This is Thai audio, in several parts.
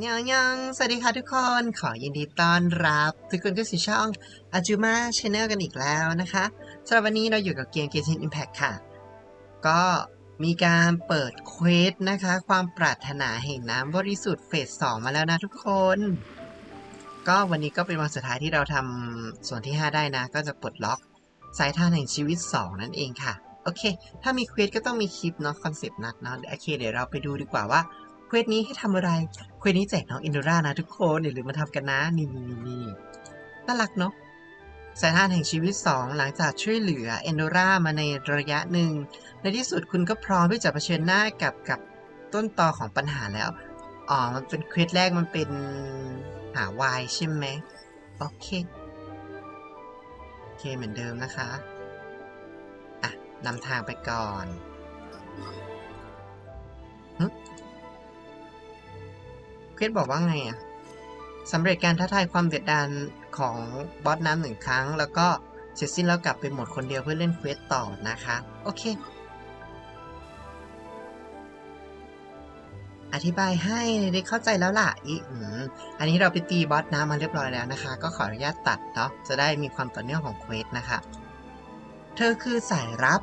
นยองยองสวัสดีค่ะทุกคน ขอยินดีต้อนรับ ทุกคนเข้าสู่ช่องอาจูมาชาแนลกันอีกแล้วนะคะสำหรับวันนี้เราอยู่กับเกม Genshin Impact ค่ะ ก็มีการเปิดเควสนะคะ ความปรารถนาแห่งน้ำบริสุทธิ์เฟสสองมาแล้วนะทุกคน ก็วันนี้ก็เป็นวันสุดท้ายที่เราทำส่วนที่ 5 ได้นะ ก็จะปลดล็อกสายทานแห่งชีวิต 2 นั่นเองค่ะ โอเค ถ้ามีเควสก็ต้องมีคลิปเนาะคอนเซปต์นัดเนาะโอเค เดี๋ยวเราไปดูดีกว่าว่า เควสนี้ให้ทำอะไร เควสนี้แจกน้องอินโดรานะทุกคนอย่าลืมมาทำกันนะ นี่นี่นี่นี่น่ารักเนาะสายทานแห่งชีวิต 2 หลังจากช่วยเหลือเอนโดรามาในระยะหนึ่ง ในที่สุดคุณก็พร้อมที่จะเผชิญหน้ากับกับต้นตอของปัญหาแล้ว อ๋อ มันเป็นเควสแรกมันเป็นหาวายใช่ไหมโอเค โอเคเหมือนเดิมนะคะ อะนำทางไปก่อน วสบอกว่าไงอะสำเร็จการท้าทายความเดือดดานของบอสน้ำหนึ่งครั้ง แล้วก็เสร็จสิ้นแล้วกลับไปหมดคนเดียวเพื่อเล่นเควสต่อนะคะ โอเค อธิบายให้ได้เข้าใจแล้วล่ะอีอันนี้เราไปตีบอสน้ำมาเรียบร้อยแล้วนะคะ ก็ขออนุญาตตัดเนาะจะได้มีความต่อเนื่องของเควสนะคะ เธอคือสายรับ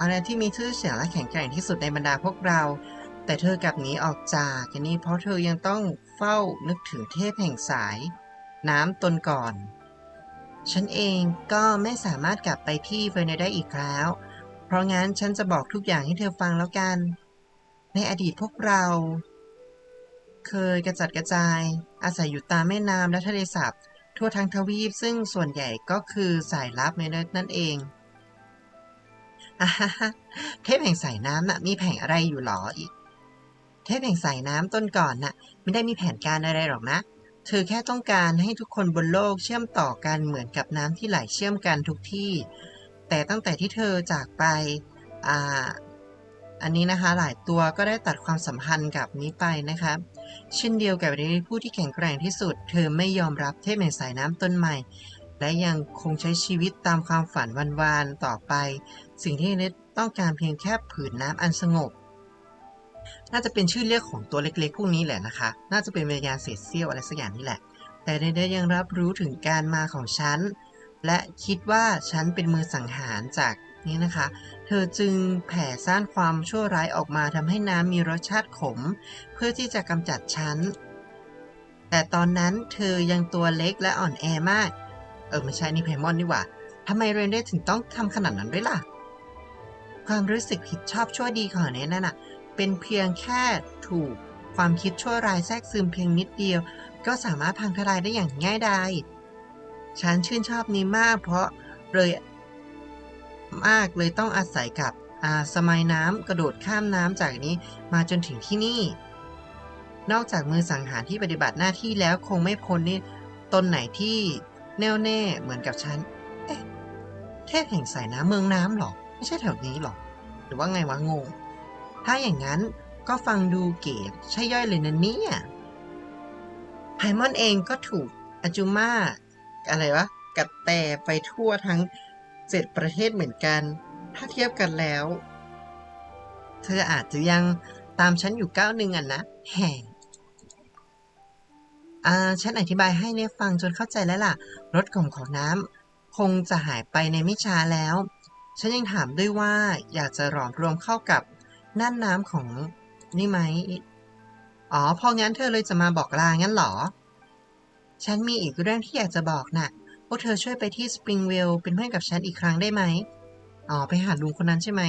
อะไรที่มีชื่อเสียงและแข็งแกร่งที่สุดในบรรดาพวกเรา แต่เธอกลับหนีออกจากอันนี้เพราะเธอยังต้องเฝ้านึกถึงเทพแห่งสาย น้ำตนก่อน ฉันเองก็ไม่สามารถกลับไปที่เวเนได้อีกแล้ว เพราะงั้นฉันจะบอกทุกอย่างให้เธอฟังแล้วกัน ในอดีตพวกเรา เคยกระจัดกระจาย อาศัยอยู่ตามแม่น้ำและทะเลสาบทั่วทั้งทวีปซึ่งส่วนใหญ่ก็คือสายลับในนั่นเองอเทพแห่งสายน้ำน่ะมีแผงอะไรอยู่หรออีก ทพแห่งสายน้ำต้นก่อนน่ะ ไม่ได้มีแผนการอะไรหรอกนะ เธอแค่ต้องการให้ทุกคนบนโลกเชื่อมต่อกันเหมือนกับน้ำที่ไหลเชื่อมกันทุกที่ แต่ตั้งแต่ที่เธอจากไปอ่าอันนี้นะคะหลายตัวก็ได้ตัดความสัมพันธ์กับนี้ไปนะคะเช่นเดียวกับในผู้ที่แข็งแกร่งที่สุด เธอไม่ยอมรับเทพแห่งสายน้ำต้นใหม่ และยังคงใช้ชีวิตตามความฝันวันๆต่อไป สิ่งที่เนตต้องการเพียงแค่ผืนน้ำอันสงบ น่าจะเป็นชื่อเรียกของตัวเล็กๆ พวกนี้แหละนะคะ น่าจะเป็นวิญญาณเศษเสี้ยวอะไรสักอย่างนี่แหละ แต่เนเดยังรับรู้ถึงการมาของฉัน และคิดว่าฉันเป็นมือสังหารจากนี้นะคะ เธอจึงแผ่ซ่านความชั่วร้ายออกมาทำให้น้ำมีรสชาติขม เพื่อที่จะกำจัดฉัน แต่ตอนนั้นเธอยังตัวเล็กและอ่อนแอมาก เออไม่ใช่นี่เพมอนนี่หว่าทำไมเรนได้ถึงต้องทำขนาดนั้นด้วยล่ะ ความรู้สึกผิดชอบชั่วดีของเนนั่นน่ะ เป็นเพียงแค่ถูกความคิดชั่วร้ายแทรกซึมเพียงนิดเดียว ก็สามารถพังทลายได้อย่างง่ายดายฉันชื่นชอบนี้มาก เพราะเลยมากเลยต้องอาศัยกับอาสมัยน้ำกระโดดข้ามน้ำจากนี้มาจนถึงที่นี่ นอกจากมือสังหารที่ปฏิบัติหน้าที่แล้วคงไม่พ้นนี่ตนไหนที่แน่วแน่เหมือนกับฉันเอ๊ะเทพแห่งสายน้ำเมืองน้ำหรอ ไม่ใช่แถวนี้หรอ หรือว่าไงวะงง ถ้าอย่างนั้นก็ฟังดูเก๋ใช่ย่อยเลยนะเนี่ยไพมอนเองก็ถูกอาจูมาอะไรวะ กัดแต่ไปทั่วทั้งเจ็ดประเทศเหมือนกัน ถ้าเทียบกันแล้ว เธออาจจะยังตามฉันอยู่ก้าวหนึ่งอะนะแห่อ่าฉันอธิบายให้เนี่ยฟังจนเข้าใจแล้วล่ะ รถของของน้ำคงจะหายไปในไม่ช้าแล้ว ฉันยังถามด้วยว่าอยากจะหลอมรวมเข้ากับ น่านน้ำของนี่ไหม อ๋อ พองั้นเธอเลยจะมาบอกลางั้นหรอ ฉันมีอีกเรื่องที่อยากจะบอกน่ะ พวกเธอช่วยไปที่สปริงเวลเป็นเพื่อนกับฉันอีกครั้งได้ไหม อ๋อ ไปหาลุงคนนั้นใช่ไหม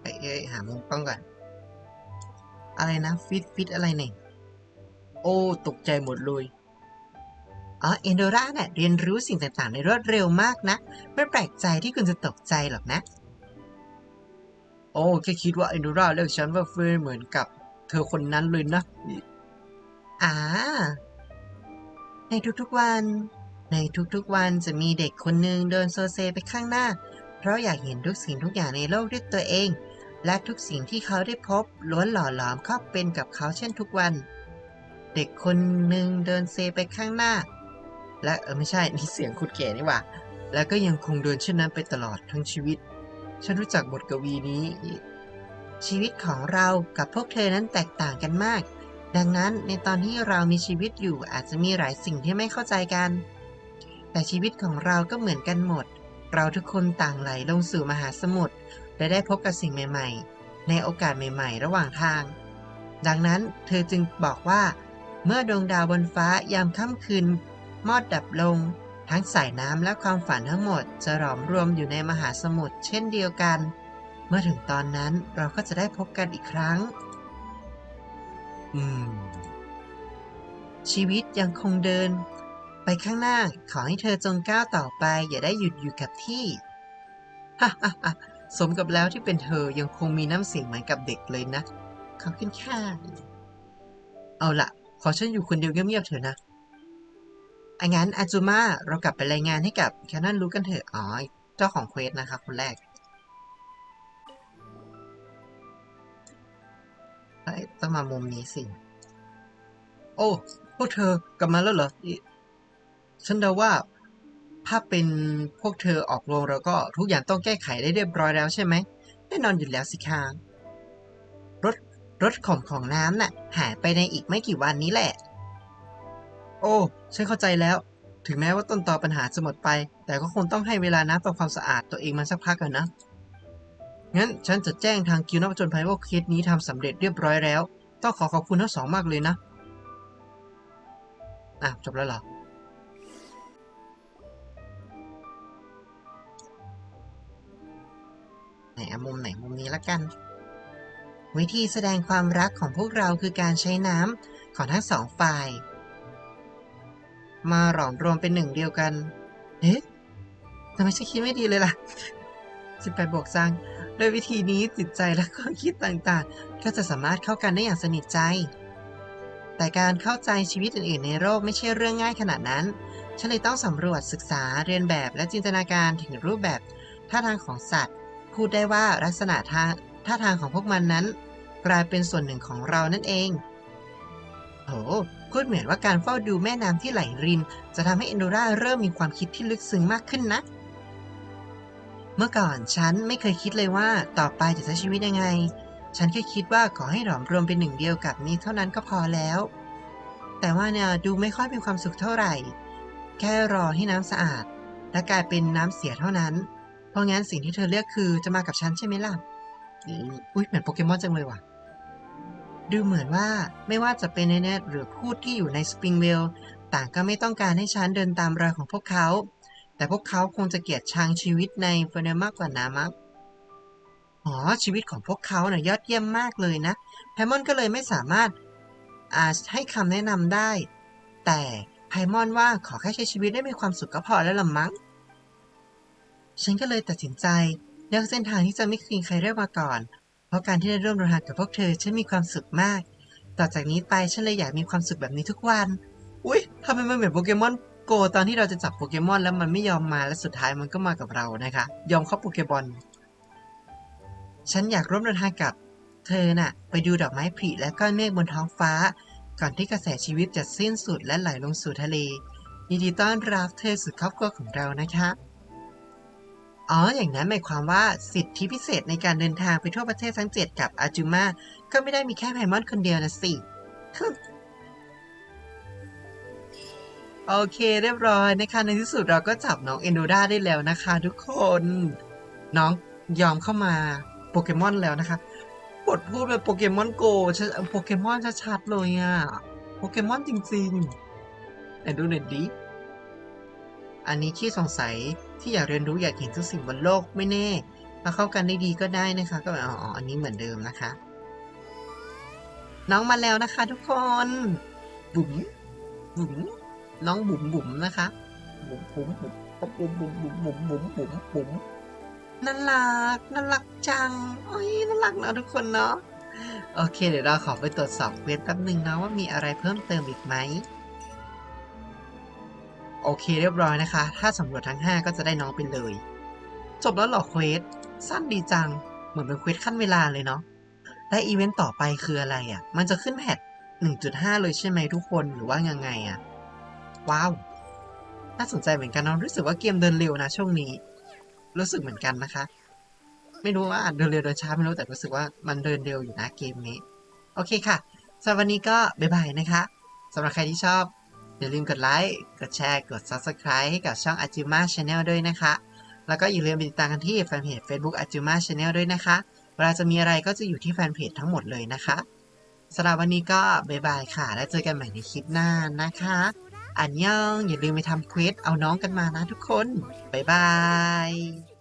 เอ้ยหามุมกล้องก่อน อะไรนะฟิตฟิตอะไรเนี่ย โอ้ ตกใจหมดเลยอ๋อเอนโดราเนี่ยเรียนรู้สิ่งต่างๆ ในรวดเร็วมากนะ ไม่แปลกใจที่คุณจะตกใจหรอกนะ โอ้แค่คิดว่าเอนโดราเรียกฉันว่าเฟยเหมือนกับเธอคนนั้นเลยนะอ่าในทุกๆวัน ในทุกๆวันจะมีเด็กคนหนึ่งเดินโซเซไปข้างหน้า เพราะอยากเห็นทุกสิ่งทุกอย่างในโลกด้วยตัวเอง และทุกสิ่งที่เขาได้พบล้วนหล่อหลอมเข้าเป็นกับเขาเช่นทุกวัน เด็กคนหนึ่งเดินเซไปข้างหน้า และเออไม่ใช่นี่เสียงคุดเก๋นี่หว่า แล้วก็ยังคงเดินเช่นนั้นไปตลอดทั้งชีวิต ฉันรู้จักบทกวีนี้ ชีวิตของเรากับพวกเธอนั้นแตกต่างกันมาก ดังนั้นในตอนที่เรามีชีวิตอยู่อาจจะมีหลายสิ่งที่ไม่เข้าใจกัน แต่ชีวิตของเราก็เหมือนกันหมด เราทุกคนต่างไหลลงสู่มหาสมุทรและได้พบกับสิ่งใหม่ ๆ ในโอกาสใหม่ ๆ ระหว่างทาง ดังนั้นเธอจึงบอกว่า เมื่อดวงดาวบนฟ้ายามค่ำคืนมอดดับลง ทั้งสายน้ำและความฝันทั้งหมดจะหลอมรวมอยู่ในมหาสมุทรเช่นเดียวกัน เมื่อถึงตอนนั้นเราก็จะได้พบกันอีกครั้ง อืม ชีวิตยังคงเดิน ไปข้างหน้าขอให้เธอจงก้าวต่อไป อย่าได้หยุดอยู่กับที่ฮ่าฮ่าฮ่าสมกับแล้วที่เป็นเธอยังคงมีน้ำเสียงเหมือนกับเด็กเลยนะขอบคุณค่ะเอาละขอฉันอยู่คนเดียวเงียบๆเถอะนะ อังั้นอาจูมาเรากลับไปรายงานให้กับแคนนอนรู้กันเถอะอ๋อเจ้าของเควสนะคะคนแรกเอ้ยต้องมามุมนี้สิ โอ้ พวกเธอกลับมาแล้วเหรอ ฉันเดาว่า ถ้าเป็นพวกเธอออกโรงแล้วก็ทุกอย่างต้องแก้ไขได้เรียบร้อยแล้วใช่ไหมแน่นอนอยู่แล้วสิคะรถรถของของน้ำน่ะ หายไปในอีกไม่กี่วันนี้แหละ โอ้ ฉันเข้าใจแล้ว ถึงแม้ว่าต้นตอปัญหาจะหมดไป แต่ก็คงต้องให้เวลานะต่อความสะอาดตัวเองมันสักพักกันนะ งั้นฉันจะแจ้งทางกิวนักผจญภัยว่าเคสนี้ทำสำเร็จเรียบร้อยแล้ว ต้องขอขอบคุณทั้งสองมากเลยนะ อะ จบแล้วเหรอ ไหนอะมุมไหนมุมนี้ละกัน วิธีแสดงความรักของพวกเราคือการใช้น้ำของทั้งสองฝ่าย มาหลอมรวมเป็นหนึ่งเดียวกัน เอ๊ะทำไมฉันคิดไม่ดีเลยล่ะ 18 บวกสร้างโดยวิธีนี้จิตใจและความคิดต่างๆ ก็จะสามารถเข้ากันได้อย่างสนิทใจ แต่การเข้าใจชีวิตอื่นๆ ในโลกไม่ใช่เรื่องง่ายขนาดนั้น ฉันเลยต้องสำรวจศึกษาเรียนแบบและจินตนาการถึงรูปแบบท่าทางของสัตว์ พูดได้ว่าลักษณะท่าท่าทางของพวกมันนั้น กลายเป็นส่วนหนึ่งของเรานั่นเอง พูดเหมือนว่าการเฝ้าดูแม่น้ำที่ไหลริน จะทำให้เอนโดราเริ่มมีความคิดที่ลึกซึ้งมากขึ้นนะ เมื่อก่อนฉันไม่เคยคิดเลยว่าต่อไปจะใช้ชีวิตยังไง ฉันแค่คิดว่าขอให้หลอมรวมเป็นหนึ่งเดียวกับนี้เท่านั้นก็พอแล้ว แต่ว่าเนี่ยดูไม่ค่อยมีความสุขเท่าไหร่ แค่รอให้น้ำสะอาด และกลายเป็นน้ำเสียเท่านั้น เพราะงั้นสิ่งที่เธอเลือกคือจะมากับฉันใช่ไหมล่ะ อุ้ยเหมือนโปเกมอนจังเลยว่ะ ดูเหมือนว่าไม่ว่าจะเป็นเนเนตหรือพูดที่อยู่ในสปริงเวลต่างก็ไม่ต้องการให้ฉันเดินตามรอยของพวกเขา แต่พวกเขาคงจะเกลียดชังชีวิตในเฟเนมากกว่านามักอ๋อชีวิตของพวกเขาเน่ยยอดเยี่ยมมากเลยนะไพมอนก็เลยไม่สามารถอาจให้คำแนะนำได้ แต่ไพมอนว่าขอแค่ใช้ชีวิตได้มีความสุขก็พอแล้วละมั้ง ฉันก็เลยตัดสินใจเลือกเส้นทางที่จะไม่มีใครเรียกมาก่อน เพราะการที่ได้ร่วมเดินทากับพวกเธอฉันมีความสุขมาก ต่อจากนี้ไปฉันเลยอยากมีความสุขแบบนี้ทุกวัน อุ๊ยทำไมมันเหมือนโปเกมอนโกตอนที่เราจะจับโปเกมอนแล้วมันไม่ยอมมาและสุดท้ายมันก็มากับเรานะคะ ยอมเข้าโปเกบอลฉันอยากร่วมเดินทางกับ เธอน่ะ ไปดูดอกไม้ผลิและก้อนเมฆบนท้องฟ้า ก่อนที่กระแสชีวิตจะสิ้นสุดและไหลลงสู่ทะเลยินดีต้อนรับเธอสู่ครอบครัวของเรานะคะ อ๋อ อย่างนั้นหมายความว่าสิทธิพิเศษในการเดินทางไปทั่วประเทศทั้ง7กับอาจูมาก็ไม่ได้มีแค่ไพมอนคนเดียวนะสิ โอเคเรียบร้อยนะคะ ในที่สุดเราก็จับน้องเอนโดราได้แล้วนะคะทุกคน น้องยอมเข้ามาโปเกมอนแล้วนะคะบทพูดแบบโปเกมอนโกโปเกมอนชัดๆเลยอะโปเกมอนจริงๆไหนดูหน่อยดิ อันนี้ที่สงสัย ที่อยากเรียนรู้อยากเห็นทุกสิ่งบนโลกไม่แน่มาเข้ากันได้ดีก็ได้นะคะ ก็อ๋ออ๋ออันนี้เหมือนเดิมนะคะ น้องมาแล้วนะคะ ทุกคนบุ๋มบุ๋มน้องบุ๋มบุ๋มนะคะบุ๋มบุ๋มบุ๋มบุ๋มบุ๋มบุ๋มบุ๋มบุ๋มบุ๋มบุ๋มน่ารักน่ารักจังโอ้ยน่ารักนะทุกคนเนาะโอเค เดี๋ยวเราขอไปตรวจสอบเควสแป๊บหนึ่งนะว่ามีอะไรเพิ่มเติมอีกไหม โอเคเรียบร้อยนะคะ ถ้าสำรวจทั้ง 5 ก็จะได้น้องไปเลย จบแล้วหรอเควส สั้นดีจัง เหมือนเป็นเควสขั้นเวลาเลยเนาะ และอีเวนต์ต่อไปคืออะไรอะ่ะ มันจะขึ้นแพท1.5 เลยใช่ไหมทุกคน หรือว่ายังไงอะ่ะ ว้าว น่าสนใจเหมือนกันเนาะ รู้สึกว่าเกมเดินเร็วนะช่วงนี้ รู้สึกเหมือนกันนะคะ ไม่รู้ว่าเดินเร็วเดินช้าไม่รู้แต่รู้สึกว่ามันเดินเร็วอยู่นะเกมนี้ โอเคค่ะสำหรับวันนี้ก็บ๊ายบายนะคะสำหรับใครที่ชอบ อย่าลืมกดไลค์ กดแชร์ กด Subscribe ให้กับช่อง Ajuma Channel ด้วยนะคะ แล้วก็อย่าลืมไปติดตามกันที่แฟนเพจ Facebook Ajuma Channel ด้วยนะคะ เวลาจะมีอะไรก็จะอยู่ที่แฟนเพจทั้งหมดเลยนะคะสำหรับวันนี้ก็บ๊ายบายค่ะ แล้วเจอกันใหม่ในคลิปหน้านะคะ อันยองอย่าลืมไปทำเควสเอาน้องกันมานะทุกคน บ๊ายบาย